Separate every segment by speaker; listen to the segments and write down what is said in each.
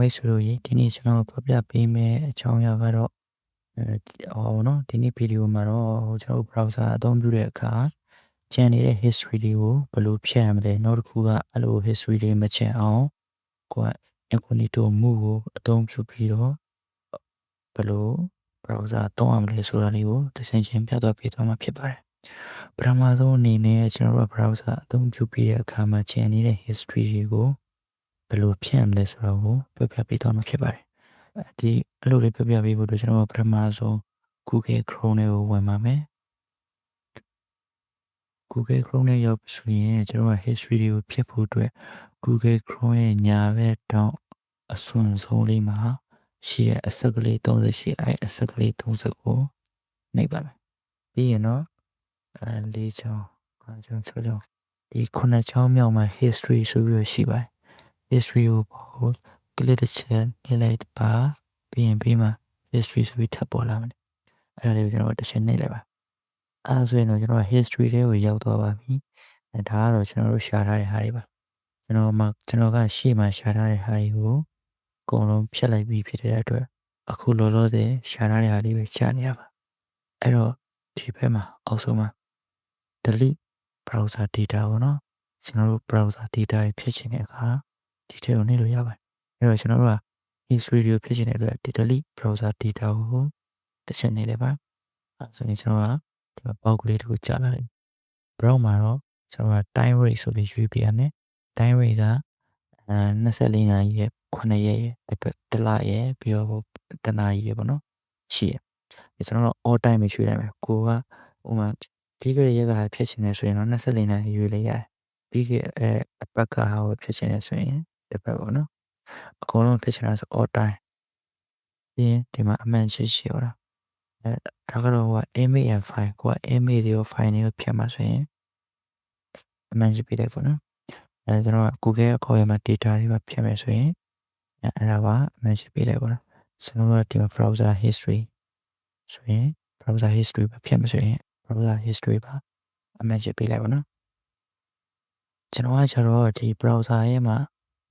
Speaker 1: မိတ်ဆွေတို့ရေဒီနေ့ကျွန်တော်ဖော်ပြပေးမယ့်အကြောင်းအရာကတော့အဲဟောနော်ဒီနေ့ဗီဒီယိုမှာတော့ကျွန်တော် browser အသုံးပြုတဲ့အခါကျန်နေတဲ့ history တွေကိုဘယ်လိုဖြတ်ရမလဲနောက်တစ်ခုကအဲ့လို history တွေမချန်အောင်ကိုက incognito move ကိုအသုံးပြုပြီးတော့ဘယ်လို browser သုံးရမလဲဆိုတာလေးကိုတစ်ဆင့်ချင်းပြသပေးသွားမှာဖြစ်ပါတယ်ပထမဆုံးအနေနဲ့ကျွန်တော်တို့ browser အသုံးပြုပြီးတဲ့အခါမှာကျန်နေတဲ့ history တွေကို ဘယ်လိုဖြန့်မလဲဆိုတာကိုပြောပြပေးသွားမှာဖြစ်ပါတယ်။ဒီအဲ့လိုလေးပြောပြပေးဖို့အတွက်ကျွန်တော်ပထမဆုံး Google Chrome နဲ့ကိုဝင်ပါမယ်။ Google Chrome နဲ့ရောက်ဆိုရင်ကျွန်တော်က history တွေကိုဖြတ်ဖို့အတွက် Google Chrome ရဲ့ညာဘက်တောင်အစွန်ဆုံးလေးမှာရှိရအစက်ကလေး38အဲအစက်ကလေး30ကိုနှိပ်ပါမယ်။ပြီးရင်တော့အဲလေးချောင်းအဲချောင်းချောင်းဒီခုနှစ်ချောင်းမြောက်မှာ history ဆိုပြီးရရှိပါတယ် history ကိုပေါ့ click တစ်ချက်နှိပ်လိုက်ပါပြီးရင်ပြီးမှ history ဆိုပြီးထပ်ပေါ်လာမယ်အဲ့ဒါလေးကိုကျွန်တော်တစ်ချက်နှိပ်လိုက်ပါအဲ့ဒါဆိုရင်တော့ကျွန်တော် history လေးကိုရောက်သွားပါပြီအဲဒါကတော့ကျွန်တော်တို့ရှာထားတဲ့ဟာတွေပါကျွန်တော်မှကျွန်တော်ကရှေ့မှာရှာထားတဲ့ဟာတွေကိုအကုန်လုံးဖြတ်လိုက်ပြီးဖြစ်တဲ့အတွက်အခုလောလောဆယ်ရှာထားတဲ့ဟာလေးပဲရှာနေရပါအဲ့တော့ဒီဘက်မှာအောက်ဆုံးမှာ delete browser data ပေါ့နော်ကျွန်တော်တို့ browser data တွေဖြစ်ချင်တဲ့အခါ ဒီထဲကိုနှိပ်လို့ရပါတယ်အဲ့တော့ကျွန်တော်တို့က history တွေကိုဖြစ်ချင်တဲ့အတွက် delete browser data ကိုတစ်ချက်နှိပ်လိုက်ပါအဲဆိုရင်ကျွန်တော်ကဒီမှာပေါက်ကလေးတစ်ခုကြာလာတယ် browse မှာတော့ကျွန်တော်က time rate ဆိုပြီးရွေးပြရမယ် time rate ကအဲ24နာရီရဲ့9ရက်ရဲ့တစ်လရဲ့ပြီးတော့တနာရီရဲ့ပေါ့နော်ရှိရကျွန်တော်တို့ all time ပဲရွေးလိုက်မယ်ကိုကဥမာပြီးခဲ့တဲ့ရက်ကဖြစ်ချင်တယ်ဆိုရင်တော့24နာရီရွေးလိုက်ရတယ်ပြီးခဲ့တဲ့အပတ်ကဟာကိုဖြစ်ချင်တယ်ဆိုရင် တစ်ပတ်ပေါ့နော်အကုန်လုံးဖြစ်ချင်တာဆို all time ပြီးရင်ဒီမှာအမှန်ရှိရှိဟောတာအဲဒါကတော့ဟိုက image and file ကိုက image တွေရော file တွေရောဖြတ်မှာဆိုရင်အမှန်ရှိပြလိုက်ပေါ့နော်အဲကျွန်တော်က Google အခေါ်ရမှာ data တွေပါဖြတ်မယ်ဆိုရင်အဲအဲ့ဒါပါအမှန်ရှိပြလိုက်ပေါ့နော်ကျွန်တော်တို့ဒီမှာ browser history ဆိုရင် browser history ပါဖြတ်မယ်ဆိုရင် browser history ပါအမှန်ရှိပြလိုက်ပေါ့နော်ကျွန်တော်ကကျတော့ဒီ browser ရဲ့မှာ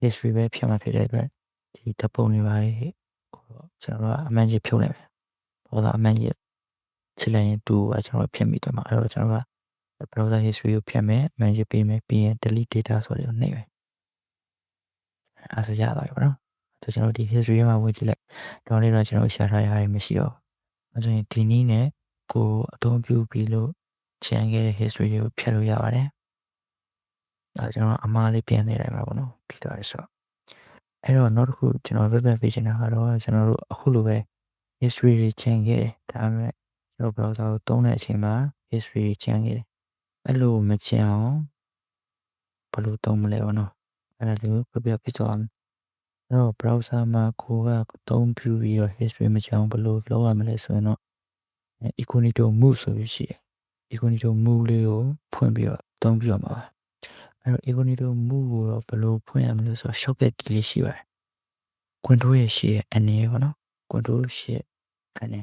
Speaker 1: history ပဲဖြတ်မှာဖြစ်တဲ့အတွက်ဒီဓာတ်ပုံတွေပါလေကျွန်တော်ကအမှန်ကြီးဖြုတ်လိုက်မယ်။ browser အမှန်ကြီးချလိုက်ရင်တူကကျွန်တော်ဖြတ်မိသွားမှာအဲ့တော့ကျွန်တော်က browser history ကိုဖြတ်မယ်အမှန်ကြီးပေးမယ်ပြီးရင် delete data ဆိုတဲ့ကိုနှိပ်မယ်။အဲ့ဆိုရသွားပြီပေါ့နော်။ဆိုကျွန်တော်ဒီ history မှာဝင်ကြည့်လိုက်တော့လေးတော့ကျွန်တော်ရှာထားရတာမရှိတော့ဘူး။အဲ့ဆိုရင်ဒီနည်းနဲ့ကိုအသုံးပြုပြီးလို့ချန်ခဲ့တဲ့ history တွေကိုဖြတ်လို့ရပါတယ်။ အဲကျွန်တော်အမားလေးပြန်နေလိုက်မှာပေါ့နော်။ပြီးတော့ဆိုအဲ့တော့နောက်တစ်ခုကျွန်တော်ပြပြပေးချင်တာကတော့ကျွန်တော်တို့အခုလိုပဲ history တွေချန်ခဲ့တယ်ဒါပေမဲ့ကျွန်တော် browser ကိုသုံးတဲ့အချိန်မှာ history တွေချန်ခဲ့တယ်အဲ့လိုမချန်အောင်ဘယ်လိုသုံးမလဲဘောနော်အဲ့ဒါလေးကိုပြပြပြသွားမယ်အဲ့တော့ browser မှာကိုကသုံးပြုပြီးတော့ history မချန်အောင်ဘယ်လိုလုပ်ရမလဲဆိုရင်တော့ incognito move ဆိုပြီးရှိတယ် incognito move လေးကိုဖွင့်ပြီးတော့သုံးပြရမှာပါ အဲ့တော့ incognito move ကိုတော့ဘယ်လိုဖွင့်ရမလဲဆိုတော့ shortcut key လေးရှိပါတယ် control ရဲ့ရှေ့ရဲ့အနေပေါ့နော် control ရှေ့အနေ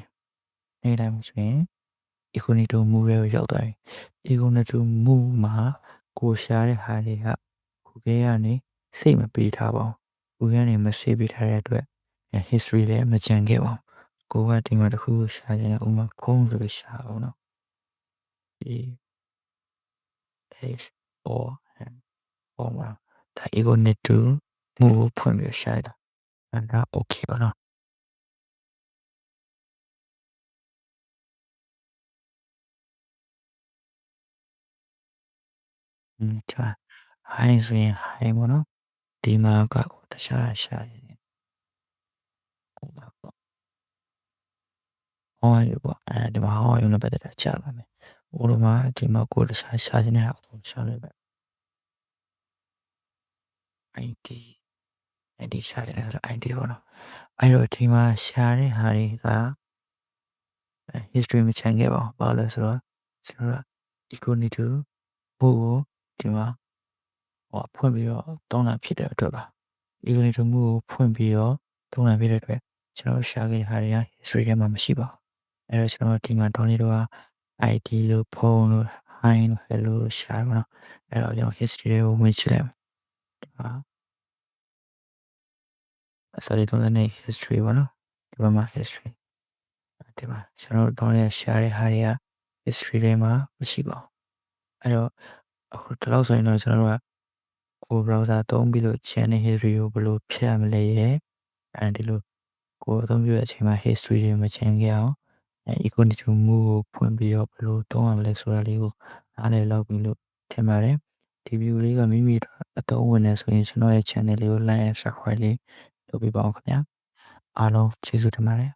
Speaker 1: နေတိုင်းဆိုရင် incognito move ရဲ့ရောက်သွားပြီ incognito move မှာကိုရှားတဲ့ဟာတွေက Google ကနေစိတ်မပေးထားပါဘူး Google ကနေမစိတ်ပေးထားတဲ့အတွက် history လည်းမကြံခဲ့ပါဘူးကိုကဒီမှာတစ်ခုရှားခြင်းဥမာခုံးဆိုလို့ရှားအောင်နော်ဒီ H O N ပေါ်မှာဒါ incognito move ဖွင့်ပြီးရှားတာအဲ့ဒါ okay ပါနော်อืมဒီမှာ high ဆိုရင် high ပေါ့နော်ဒီမှာကတခြားရှာရင်ဟိုမှာပေါ့ဟောရပေါ့အဲဒီမှာဟောရုံနဲ့ပတ်သက်တာချလာမယ်ဟိုလိုမှာဒီမှာကိုတခြားရှာခြင်းနဲ့အကုန်ရှာလိုက်ပဲ ID ID ရှာတယ်ဆိုတော့ ID ပေါ့နော်အဲ့တော့ဒီမှာရှာတဲ့ဟာတွေက history မချန်ခဲ့ပါဘူးဘာလို့လဲဆိုတော့ကျွန်တော်က incognito ဘို့ကိုဒီမှာဟောဖွင့်ပြီးတော့သုံးတာဖြစ်တဲ့အတွက်ပါ incognito မှုကိုဖွင့်ပြီးတော့သုံးတာဖြစ်တဲ့အတွက်ကျွန်တော်ရှာခဲ့တဲ့ဟာတွေက history ထဲမှာမရှိပါဘူးအဲ့တော့ကျွန်တော်ဒီမှာ download တော့ ID လို့ဖုန်းလို့ hi လို့ hello လို့ရှာပါတော့အဲ့တော့ကျွန်တော် history တွေကိုဝင်ကြည့်လိုက်ဒီ မှာအစလေးသုံးတဲ့ history ပေါ့နော်ဒီဘက်မှာ history ဒီမှာကျွန်တော်တို့တော့ရ share တဲ့ဟာတွေက history တွေမှာမရှိပါဘူးအဲ့တော့အခုဒီလောက်ဆိုရင်တော့ကျွန်တော်တို့ကကို browser သုံးပြီးလို့ channel history ကိုဘယ်လိုဖြတ်ရမလဲရယ်အဲဒီလိုကိုအသုံးပြုတဲ့အချိန်မှာ history တွေမချင်ခဲ့အောင်အဲ economic move ကိုဖွင့်ပြီးတော့ဘယ်လိုသုံးရမလဲဆိုတာလေးကိုနားလည်လောက်ပြီလို့ထင်ပါတယ်ဒီ view လေးကမိမိအသုံးဝင်နေဆိုရင်ကျွန်တော်ရဲ့ channel လေးကို like and subscribe လေး လုပ်ပေးပါအောင်ခင်ဗျာအားလုံးကျေးဇူးတင်ပါတယ်